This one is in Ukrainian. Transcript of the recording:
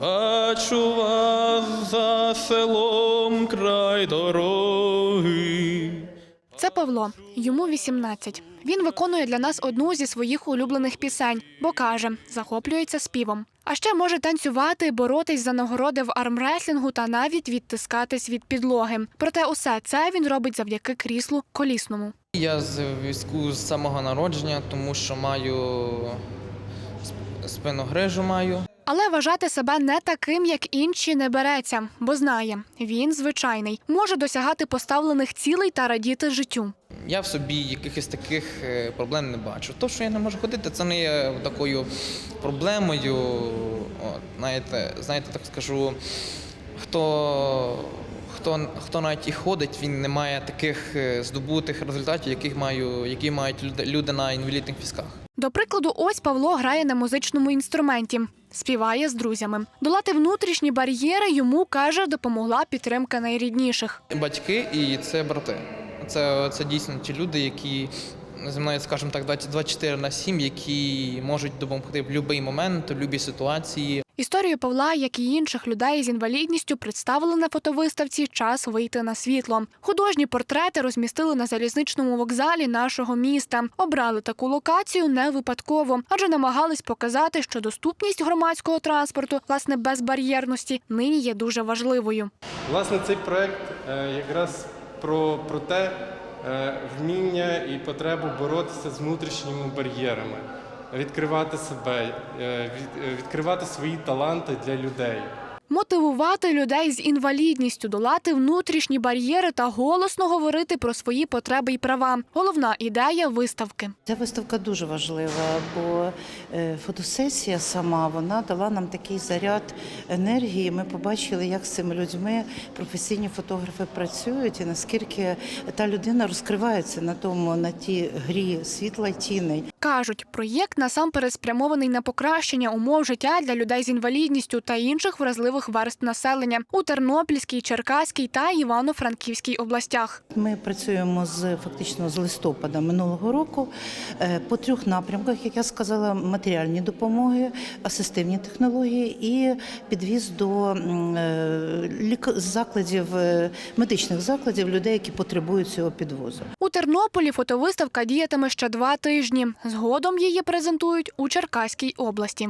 Бачу вас за селом край дороги. Це Павло. Йому 18. Він виконує для нас одну зі своїх улюблених пісень, бо каже, захоплюється співом. А ще може танцювати, боротись за нагороди в армреслінгу та навіть відтискатись від підлоги. Проте усе це він робить завдяки кріслу колісному. Я з війську з самого народження, тому що маю сп- спиногрижу маю. Але вважати себе не таким, як інші, не береться, бо знає, він звичайний, може досягати поставлених цілей та радіти життю. Я в собі якихось таких е, проблем не бачу. То, що я не можу ходити, це не є такою проблемою. От, знаєте, знаєте, так скажу, хто, хто, хто навіть і ходить, він не має таких е, здобутих результатів, яких маю, які мають люди, на інвалідних візках. До прикладу, ось Павло грає на музичному інструменті, співає з друзями. Долати внутрішні бар'єри йому каже, допомогла підтримка найрідніших. Батьки і це брати. Це, це дійсно ті люди, які зі мною, скажімо так, 24 на 7, які можуть допомогти в будь-який момент, в будь-якій ситуації. Історію Павла, як і інших людей з інвалідністю, представили на фотовиставці Час вийти на світло. Художні портрети розмістили на залізничному вокзалі нашого міста. Обрали таку локацію не випадково, адже намагались показати, що доступність громадського транспорту, власне, безбар'єрності, нині є дуже важливою. Власне, цей проект е, якраз про, про те вміння і потребу боротися з внутрішніми бар'єрами, відкривати себе, е, е, відкривати свої таланти для людей. Мотивувати людей з інвалідністю, долати внутрішні бар'єри та голосно говорити про свої потреби і права. Головна ідея виставки. Ця виставка дуже важлива, бо е, фотосесія сама вона дала нам такий заряд енергії. Ми побачили, як з цими людьми професійні фотографи працюють, і наскільки та людина розкривається на тому на тій грі світла й тіней. Кажуть, проєкт насамперед спрямований на покращення умов життя для людей з інвалідністю та інших вразливих верств населення у Тернопільській, Черкаській та Івано-Франківській областях. Ми працюємо з фактично з листопада минулого року е, по трьох напрямках, як я сказала, матеріальні допомоги, асистивні технології і підвіз до е, закладів е, медичних закладів людей, які потребують цього підвозу. У Тернополі фотовиставка діятиме ще два тижні. Згодом її презентують у Черкаській області.